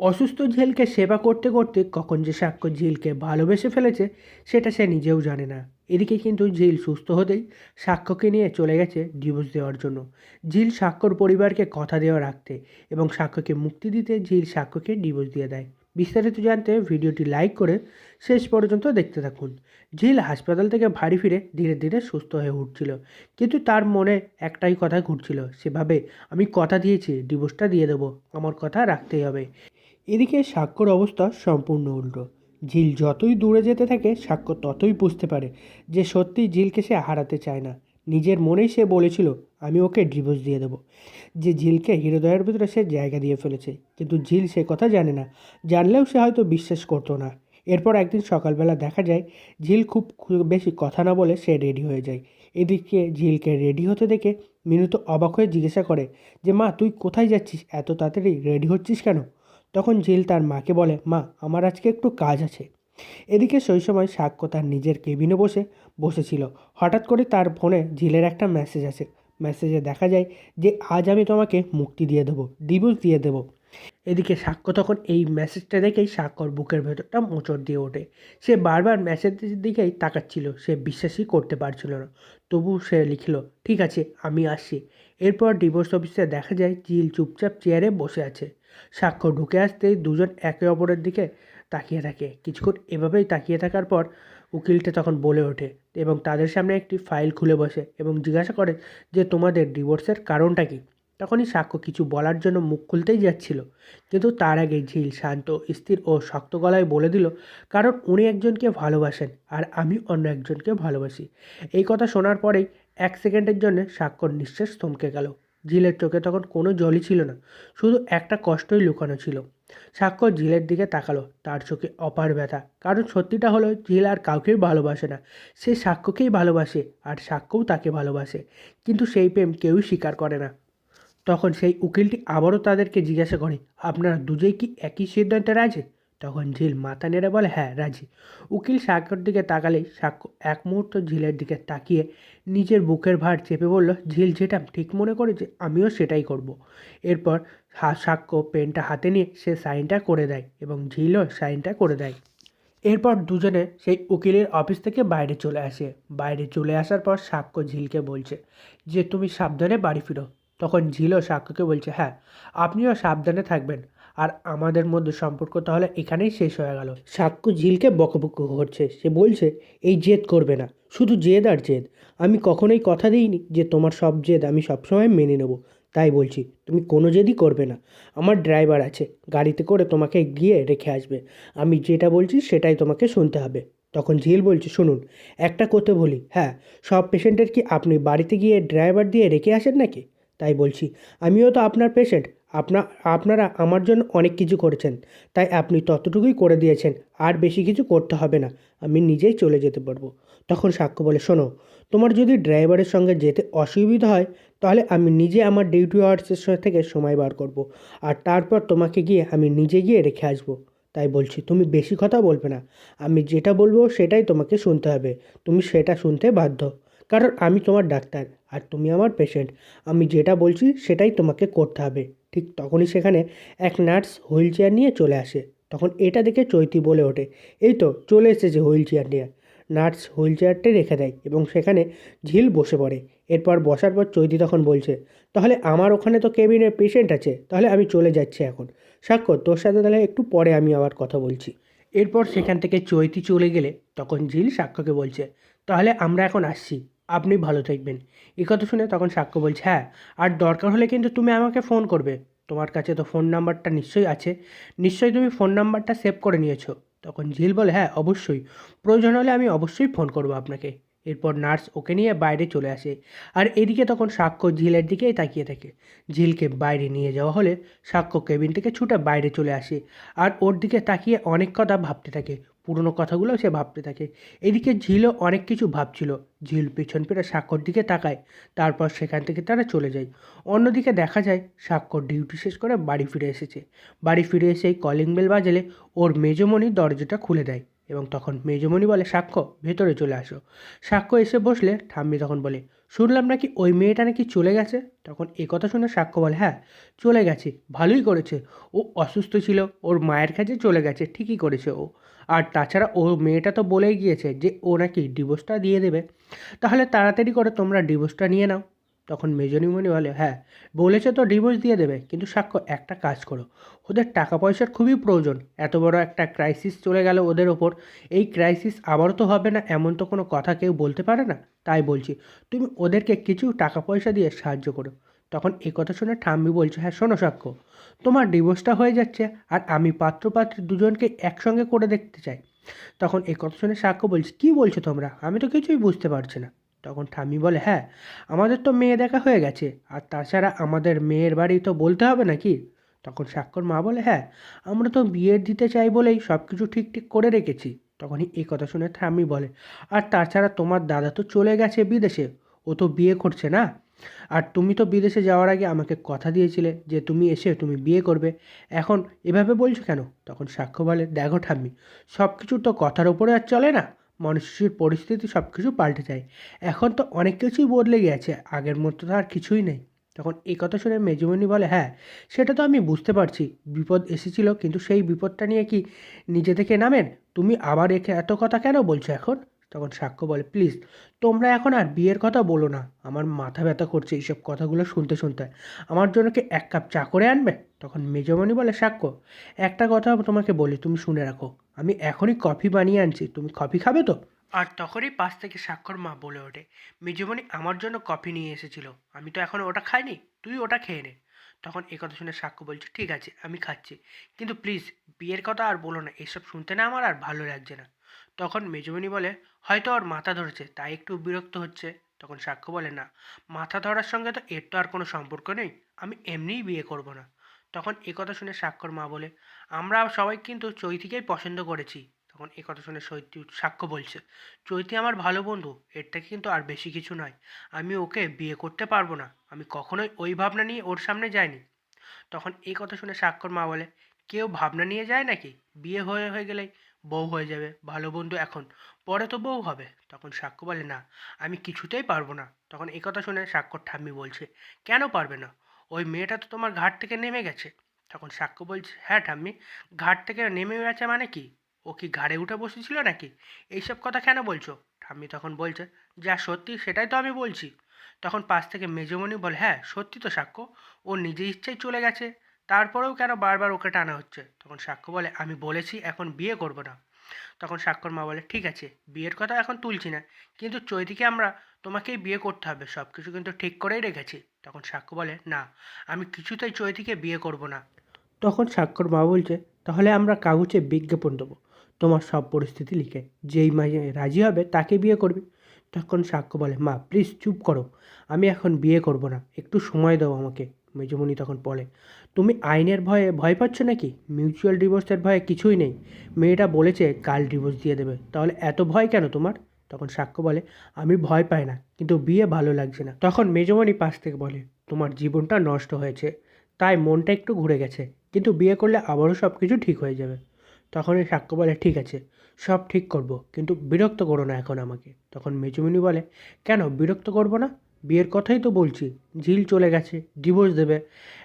অসুস্থ ঝিলকে সেবা করতে করতে কখন যে সাক্ষ্য ঝিলকে ভালোবেসে ফেলেছে, সেটা সে নিজেও জানে না। এদিকে কিন্তু ঝিল সুস্থ হতেই সাক্ষ্যকে নিয়ে চলে গেছে ডিভোর্স দেওয়ার জন্য। ঝিল সাক্ষ্যর পরিবারকে কথা দেওয়া রাখতে এবং সাক্ষ্যকে মুক্তি দিতে ঝিল সাক্ষ্যকে ডিভোর্স দিয়ে দেয়। বিস্তারিত জানতে ভিডিওটি লাইক করে শেষ পর্যন্ত দেখতে থাকুন। ঝিল হাসপাতাল থেকে বাড়ি ফিরে ধীরে ধীরে সুস্থ হয়ে উঠছিল। কিন্তু তার মনে একটাই কথা ঘুরছিল, সেভাবে, আমি কথা দিয়েছি, ডিভোর্সটা দিয়ে দেবো, আমার কথা রাখতেই হবে। এদিকে সাক্ষর অবস্থা সম্পূর্ণ উল্টো। ঝিল যতই দূরে যেতে থাকে সাক্ষ্য ততই বুঝতে পারে যে সত্যি ঝিলকে সে হারাতে চায় না। নিজের মনেই সে বলেছিল, আমি ওকে ডিভোর্স দিয়ে দেবো। যে ঝিলকে হৃদয়ের ভিতরে সে জায়গা দিয়ে ফেলেছে, কিন্তু ঝিল সে কথা জানে না। জানলেও সে হয়তো বিশ্বাস করতো না। এরপর একদিন সকালবেলা দেখা যায়, ঝিল খুব খুব বেশি কথা না বলে সে রেডি হয়ে যায়। এদিকে ঝিলকে রেডি হতে দেখে মিনু তো অবাক হয়ে জিজ্ঞাসা করে যে, মা, তুই কোথায় যাচ্ছিস? এত তাড়াতাড়ি রেডি হচ্ছিস কেন? তখন ঝিল তার মাকে বলে, মা, আমার আজকে একটু কাজ আছে। এদিকে সেই সময় সাক্ষ্য তার নিজের কেবিনে বসে, বসেছিল। হঠাৎ করে তার ফোনে ঝিলের একটা মেসেজ আসে। মেসেজে দেখা যায় যে, আজ আমি তোমাকে মুক্তি দিয়ে দেবো ডিভোর্স দিয়ে দেবো। এদিকে সাক্ষ্য তখন এই মেসেজটা দেখেই সাক্ষ্যর বুকের ভেতরটা মোচড় দিয়ে ওঠে। সে বারবার মেসেজের দিকেই তাকাচ্ছিল। সে বিশ্বাসই করতে পারছিল না। তবু সে লিখল, ঠিক আছে, আমি আসছি। এরপর ডিভোর্স অফিসে দেখা যায় জিল চুপচাপ চেয়ারে বসে আছে। সাক্ষ্য ঢুকে আসতেই দুজন একে অপরের দিকে তাকিয়ে থাকে। কিছুক্ষণ এভাবেই তাকিয়ে থাকার পর উকিলটা তখন বলে ওঠে এবং তাদের সামনে একটি ফাইল খুলে বসে এবং জিজ্ঞাসা করে যে, তোমাদের ডিভোর্সের কারণটা কী? তখনই সাক্ষ্য কিছু বলার জন্য মুখ খুলতেই যাচ্ছিল। কিন্তু তার আগে ঝিল শান্ত, স্থির ও শক্ত গলায় বলে দিল, কারণ উনি একজনকে ভালোবাসেন আর আমি অন্য একজনকে ভালোবাসি। এই কথা শোনার পরেই এক সেকেন্ডের জন্য সাক্ষ্যর নিঃশ্বাস থমকে গেল। ঝিলের চোখে তখন কোনো জলই ছিল না, শুধু একটা কষ্টই লুকানো ছিল। সাক্ষ্য ঝিলের দিকে তাকালো, তার চোখে অপার ব্যথা, কারণ সত্যিটা হলো ঝিল আর কাউকেই ভালোবাসে না, সে সাক্ষ্যকেই ভালোবাসে আর সাক্ষ্যও তাকে ভালোবাসে, কিন্তু সেই প্রেম কেউই স্বীকার করে না। তখন সেই উকিলটি আবারও তাদেরকে জিজ্ঞাসা করে, আপনারা দুজেই কি একই সিদ্ধান্তে রাজি? তখন ঝিল মাথা নেড়ে বলে হ্যাঁ রাজি। উকিল সাক্ষ্যর দিকে তাকালেই সাক্ষ্য এক মুহূর্ত ঝিলের দিকে তাকিয়ে নিজের বুকের ভার চেপে বলল, ঝিল যেটা ঠিক মনে করেছে আমিও সেটাই করব। এরপর সাক্ষ্য পেনটা হাতে নিয়ে সে সাইনটা করে দেয় এবং ঝিলও সাইনটা করে দেয়। এরপর দুজনে সেই উকিলের অফিস থেকে বাইরে চলে আসে। বাইরে চলে আসার পর সাক্ষ্য ঝিলকে বলছে, যে তুমি সাবধানে বাড়ি ফিরো। তখন ঝিলও সাক্ষ্যকে বলছে হ্যাঁ আপনিও সাবধানে থাকবেন। আর আমাদের মধ্যে সম্পর্ক তাহলে এখানেই শেষ হয়ে গেল। সাক্ষ্য ঝিলকে বকবক করছে। সে বলছে, এই জেদ করবে না। শুধু জেদ আর জেদ। আমি কখনোই কথা দিইনি যে তোমার সব জেদ আমি সবসময় মেনে নেব। তাই বলছি, তুমি কোনো জেদই করবে না। আমার ড্রাইভার আছে। গাড়িতে করে তোমাকে গিয়ে রেখে আসবে। আমি যেটা বলছি সেটাই তোমাকে শুনতে হবে। তখন ঝিল বলছে, শুনুন, একটা কথা বলি। হ্যাঁ সব পেশেন্টের কি আপনি বাড়িতে গিয়ে ড্রাইভার দিয়ে রেখে আসেন নাকি? তাই বলছি। আমিও তো আপনার পেশেন্ট আপনা, আপনারা আমার জন্য অনেক কিছু করেছেন। তাই আপনি ততটুকুই করে দিয়েছেন। আর বেশি কিছু করতে হবে না। আমি নিজেই চলে যেতে পারব। তখন সাক্ষ্য বলে, শোনো, তোমার যদি ড্রাইভারের সঙ্গে যেতে অসুবিধা হয়, তাহলে আমি নিজে আমার ডিউটি আওয়ার্সের থেকে সময় বার করব। আর তারপর তোমাকে গিয়ে আমি নিজে গিয়ে রেখে আসব। তাই বলছি, তুমি বেশি কথা বলবে না। আমি যেটা বলব সেটাই তোমাকে শুনতে হবে। তুমি সেটা শুনতে বাধ্য। কারণ আমি তোমার ডাক্তার। আর তুমি আমার পেশেন্ট আমি যেটা বলছি সেটাই তোমাকে করতে হবে। ঠিক তখনই সেখানে এক নার্স হুইল চেয়ার নিয়ে চলে আসে। তখন এটা দেখে চৈতি বলে ওঠে, এই তো চলে এসেছে হুইল চেয়ার নিয়ে। নার্স হুইল চেয়ারটি রেখে দেয় এবং সেখানে ঝিল বসে পড়ে। এরপর বসার পর চৈতি তখন বলছে, তাহলে আমার ওখানে তো কেবিনে পেশেন্ট আছে, তাহলে আমি চলে যাচ্ছি এখন। সাক্ষ্য, তোর সাথে তাহলে একটু পরে আমি আবার কথা বলছি। এরপর সেখান থেকে চৈতি চলে গেলে তখন ঝিল সাক্ষ্যকে বলছে, তাহলে আমরা এখন আসছি। আপনি ভালো থাকবেন। এই কথা শুনে তখন সাক্ষ্য বলছে হ্যাঁ আর দরকার হলে কিন্তু তুমি আমাকে ফোন করবে। তোমার কাছে তো ফোন নাম্বারটা নিশ্চয়ই আছে। নিশ্চয়ই তুমি ফোন নাম্বারটা সেভ করে নিয়েছো। তখন ঝিল বলে হ্যাঁ অবশ্যই। প্রয়োজন হলে আমি অবশ্যই ফোন করব আপনাকে। এরপর নার্স ওকে নিয়ে বাইরে চলে আসে। আর এদিকে তখন সাক্ষ্য ঝিলের দিকেই তাকিয়ে থাকে। ঝিলকে বাইরে নিয়ে যাওয়া হলে সাক্ষ্য কেবিন থেকে ছুটে বাইরে চলে আসে। আর ওর দিকে তাকিয়ে অনেক কথা ভাবতে থাকে। পুরনো কথাগুলো সে ভাবতে থাকে। এদিকে ঝিলও অনেক কিছু ভাবছিল। ঝিল পিছন ফিরে স্বাক্ষর দিকে তাকায়, তারপর সেখান থেকে তারা চলে যায়। অন্যদিকে দেখা যায় স্বাক্ষর ডিউটি শেষ করে বাড়ি ফিরে এসেছে। বাড়ি ফিরে এসেই কলিং বেল বাজালে ওর মেজমণি দরজাটা খুলে দেয় এবং তখন মেজমণি বলে, সাক্ষ্য, ভেতরে চলে আসো। সাক্ষ্য এসে বসলে, ঠাম্মি তখন বলে, শুনলাম নাকি ওই মেয়েটা নাকি চলে গেছে? তখন এ কথা শুনে সাক্ষ্য বলে হ্যাঁ চলে গেছে, ভালোই করেছে। ও অসুস্থ ছিল, ওর মায়ের কাছে চলে গেছে, ঠিকই করেছে ও। আর তাছাড়া ও মেয়েটা তো বলেই গিয়েছে যে ও নাকি ডিভোর্সটা দিয়ে দেবে। তাহলে তাড়াতাড়ি করে তোমরা ডিভোর্সটা নিয়ে নাও। তখন মেজনিমণি বলে হ্যাঁ বলেছে তো ডিভোর্স দিয়ে দেবে, কিন্তু সাক্ষ্য, একটা কাজ করো। ওদের টাকা পয়সার খুবই প্রয়োজন। এত বড় একটা ক্রাইসিস চলে গেল ওদের ওপর। এই ক্রাইসিস আবারও তো হবে না, এমন তো কোনো কথা কেউ বলতে পারে না। তাই বলছি, তুমি ওদেরকে কিছু টাকা পয়সা দিয়ে সাহায্য করো। তখন এ কথা শুনে ঠাম্মি বলছে হ্যাঁ শোনো সাক্ষ্য, তোমার ডিভোর্সটা হয়ে যাচ্ছে আর আমি পাত্র পাত্রী দুজনকে একসঙ্গে করে দেখতে চাই। তখন এ কথা শুনে সাক্ষ্য বলছে, কী বলছো তোমরা? আমি তো কিছুই বুঝতে পারছি না। তখন ঠাম্মি বলে হ্যাঁ আমাদের তো মেয়ে দেখা হয়ে গেছে আর তাছাড়া আমাদের মেয়ের বাড়ি তো বলতে হবে নাকি? তখন সাক্ষর মা বলে হ্যাঁ আমরা তো বিয়ে দিতে চাই বলেই সব কিছু ঠিক ঠিক করে রেখেছি। তখনই এই কথা শুনে ঠাম্মি বলে, আর তাছাড়া তোমার দাদা তো চলে গেছে বিদেশে, ও তো বিয়ে করছে না? আর তুমি তো বিদেশে যাওয়ার আগে আমাকে কথা দিয়েছিলে যে তুমি এসে তুমি বিয়ে করবে। এখন এভাবে বলছো কেন? তখন সাক্ষ্য বলে, দেখো ঠাম্মি সব কিছু তো কথার ওপরে আর চলে না। মানুষের পরিস্থিতি সব কিছু পাল্টে যায়। এখন তো অনেক কিছুই বদলে গেছে, আগের মতো তো আর কিছুই নেই। তখন এই কথা শুনে মেজমণি বলে হ্যাঁ সেটা তো আমি বুঝতে পারছি। বিপদ এসেছিল, কিন্তু সেই বিপদটা নিয়ে কি নিজে থেকে নামেন? তুমি আবার একে এত কথা কেন বলছো এখন? তখন সাক্ষ্য বলে, প্লিজ, তোমরা এখন আর বিয়ের কথা বলো না। আমার মাথা ব্যথা করছে এইসব কথাগুলো শুনতে শুনতে। আমার জন্য কি এক কাপ চা করে আনবে? তখন মেজমণি বলে, সাক্ষ্য, একটা কথা তোমাকে বলি, তুমি শুনে রাখো। আমি এখনই কফি বানিয়ে আনছি, তুমি কফি খাবে তো? আর তখনই পাশ থেকে স্বাক্ষর মা বলে ওঠে, মেজমণি আমার জন্য কফি নিয়ে এসেছিল, আমি তো এখন ওটা খাইনি, তুই ওটা খেয়ে নে। তখন এই কথা শুনে সাক্ষ্য বলছে, ঠিক আছে, আমি খাচ্ছি। কিন্তু প্লিজ, বিয়ের কথা আর বলো না, এসব শুনতে না আমার আর ভালো লাগছে না। তখন মেজমণি বলে, হয়তো ওর মাথা ধরেছে, তাই একটু বিরক্ত হচ্ছে। তখন সাক্ষ্য বলে, না, মাথা ধরার সঙ্গে তো এর তো আর কোনো সম্পর্ক নেই, আমি এমনিই বিয়ে করব না। তখন এ কথা শুনে সাক্ষর মা বলে, আমরা সবাই কিন্তু চৈতিকেই পছন্দ করেছি। তখন এ কথা শুনে সৈতি সাক্ষ্য বলছে, চৈতি আমার ভালো বন্ধু, এর থেকে কিন্তু আর বেশি কিছু নয়। আমি ওকে বিয়ে করতে পারব না, আমি কখনোই ওই ভাবনা নিয়ে ওর সামনে যাইনি। তখন এই কথা শুনে সাক্ষর মা বলে, কেউ ভাবনা নিয়ে যায় নাকি? বিয়ে হয়ে হয়ে গেলেই বউ হয়ে যাবে, ভালো বন্ধু এখন। পরে তো বউ হবে। তখন সাক্ষ্য বলে, না, আমি কিছুতেই পারব না। তখন এই কথা শুনে স্বাক্ষর ঠাম্মি বলছে, কেন পারবে না? ওই মেয়েটা তো তোমার ঘাট থেকে নেমে গেছে। তখন সাক্ষ্য বলছে হ্যাঁ ঠাম্মি, ঘাট থেকে নেমে গেছে মানে কি? ও কি ঘাড়ে উঠে বসেছিল নাকি? এইসব কথা কেন বলছো? ঠাম্মি তখন বলছে, যা সত্যি সেটাই তো আমি বলছি। তখন পাশ থেকে মেজমণি বলে হ্যাঁ সত্যি তো সাক্ষ্য। ও নিজে ইচ্ছাই চলে গেছে। তারপরেও কেন বারবার ওকে টানা হচ্ছে? তখন সাক্ষ্য বলে, আমি বলেছি, এখন বিয়ে করব না। তখন সাক্ষর মা বলে, ঠিক আছে, বিয়ের কথা এখন তুলছি না, কিন্তু চৈতিকে আমরা, তোমাকেই বিয়ে করতে হবে সব কিছু কিন্তু ঠিক করেই রেখেছি। তখন সাক্ষ্য বলে, না, আমি কিছুতেই চৈতিকে বিয়ে করব না। তখন সাক্ষর মা বলছে, তাহলে আমরা কাগজে বিজ্ঞাপন দেবো, তোমার সব পরিস্থিতি লিখে। যেই মাঝে রাজি হবে, তাকে বিয়ে করবে। তখন সাক্ষ্য বলে, মা প্লিজ চুপ করো, আমি এখন বিয়ে করব না, একটু সময় দাও আমাকে। মেজমণি তখন বলে তুমি আইনের ভয়ে ভয় পাচ্ছ নাকি? মিউচুয়াল ডিভোর্সের ভয়ে কিছুই নেই। মেয়েটা বলেছে, কাল ডিভোর্স দিয়ে দেবে। তাহলে এত ভয় কেন তোমার? তখন সাক্ষ্য বলে, আমি ভয় পাই না, কিন্তু বিয়ে ভালো লাগছে না। তখন মেজমণি পাশ থেকে বলে, তোমার জীবনটা নষ্ট হয়েছে, তাই মনটা একটু ঘুরে গেছে, কিন্তু বিয়ে করলে আবারও সব কিছু ঠিক হয়ে যাবে। তখন এই সাক্ষ্য বলে, ঠিক আছে, সব ঠিক করব, কিন্তু বিরক্ত করো না এখন আমাকে। তখন মেজুমিনি বলে, কেন বিরক্ত করব না? বিয়ের কথাই তো বলছি, ঝিল চলে গেছে ডিভোর্স দেবে।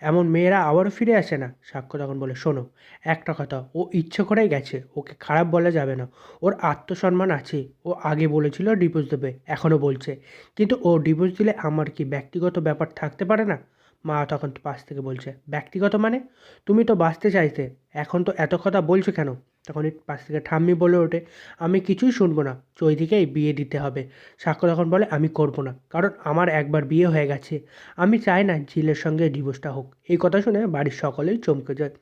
এমন মেয়েরা আবারও ফিরে আসে না। সাক্ষ্য তখন বলে, শোনো, একটা কথা, ও ইচ্ছে করেই গেছে, ওকে খারাপ বলা যাবে না। ওর আত্মসম্মান আছে, ও আগে বলেছিল ডিভোর্স দেবে, এখনও বলছে। কিন্তু ও ডিভোর্স দিলে আমার কি ব্যক্তিগত ব্যাপার থাকতে পারে না? মা তখন পাশ থেকে বলছে, ব্যক্তিগত মানে? তুমি তো বাঁচতে চাইতে, এখন তো এত কথা বলছো কেন? তখন পাশ থেকে ঠাম্মি বলে ওঠে, আমি কিছুই শুনব না, চৈদিকেই বিয়ে দিতে হবে। সাক্ষ্য তখন বলে, আমি করব না, কারণ আমার একবার বিয়ে হয়ে গেছে। আমি চাই না ঝিলের সঙ্গে ডিভোর্সটা হোক। এই কথা শুনে বাড়ির সকলেই চমকে যায়।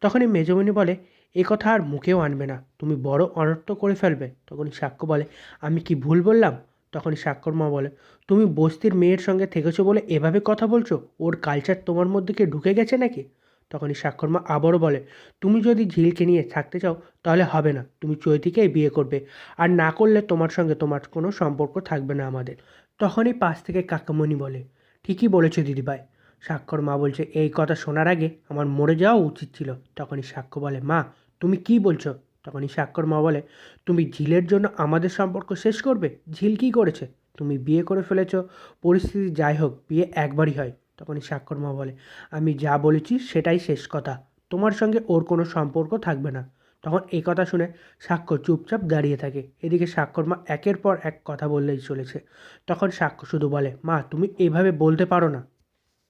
তখনই মেজমণি বলে, এ কথা আর মুখেও আনবে না, তুমি বড় অনর্থ করে ফেলবে। তখনই সাক্ষ্য বলে, আমি কি ভুল বললাম? তখনই সাক্ষর মা বলে, তুমি বস্তির মেয়ের সঙ্গে থেকেছো বলে এভাবে কথা বলছো? ওর কালচার তোমার মধ্যে কি ঢুকে গেছে নাকি? তখনই সাক্ষর মা আবারও বলে, তুমি যদি ঝিলকে নিয়ে থাকতে চাও, তাহলে হবে না। তুমি চৈতিকেই বিয়ে করবে। আর না করলে তোমার সঙ্গে তোমার কোনো সম্পর্ক থাকবে না আমাদের। তখনই পাশ থেকে কাকামণি বলে, ঠিকই বলেছ দিদিভাই। সাক্ষর মা বলছে, এই কথা শোনার আগে আমার মরে যাওয়া উচিত ছিল। তখনই সাক্ষ্য বলে, মা, তুমি কি বলছো? তখনই সাক্ষর মা বলে, তুমি ঝিলের জন্য আমাদের সম্পর্ক শেষ করবে? ঝিল কী করেছে? তুমি বিয়ে করে ফেলেছ। পরিস্থিতি যাই হোক, বিয়ে একবারই হয়। তখনই সাক্ষর মা বলে, আমি যা বলেছি সেটাই শেষ কথা। তোমার সঙ্গে ওর কোনো সম্পর্ক থাকবে না। তখন এই কথা শুনে সাক্ষ্য চুপচাপ দাঁড়িয়ে থাকে। এদিকে সাক্ষর মা একের পর এক কথা বললেই চলেছে। তখন সাক্ষ্য শুধু বলে, মা, তুমি এভাবে বলতে পারো না।